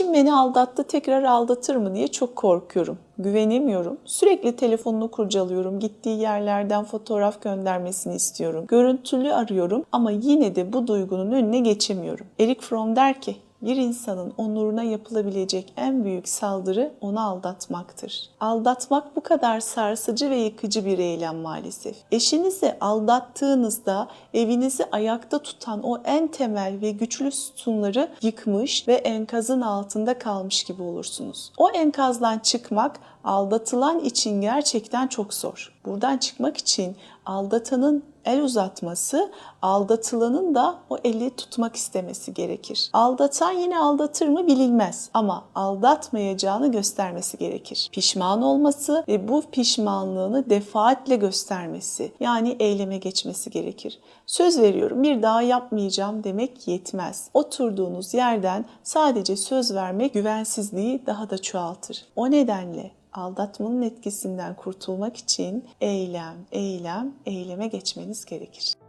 Eşim beni aldattı tekrar aldatır mı diye çok korkuyorum. Güvenemiyorum. Sürekli telefonunu kurcalıyorum. Gittiği yerlerden fotoğraf göndermesini istiyorum. Görüntülü arıyorum ama yine de bu duygunun önüne geçemiyorum. Eric Fromm der ki bir insanın onuruna yapılabilecek en büyük saldırı onu aldatmaktır. Aldatmak bu kadar sarsıcı ve yıkıcı bir eylem maalesef. Eşinizi aldattığınızda evinizi ayakta tutan o en temel ve güçlü sütunları yıkmış ve enkazın altında kalmış gibi olursunuz. O enkazdan çıkmak aldatılan için gerçekten çok zor. Buradan çıkmak için aldatanın el uzatması, aldatılanın da o eli tutmak istemesi gerekir. Aldatan yine aldatır mı bilinmez ama aldatmayacağını göstermesi gerekir. Pişman olması ve bu pişmanlığını defaatle göstermesi yani eyleme geçmesi gerekir. Söz veriyorum bir daha yapmayacağım demek yetmez. Oturduğunuz yerden sadece söz vermek güvensizliği daha da çoğaltır. O nedenle aldatmanın etkisinden kurtulmak için eylem, eylem, eyleme geçmeniz gerekir.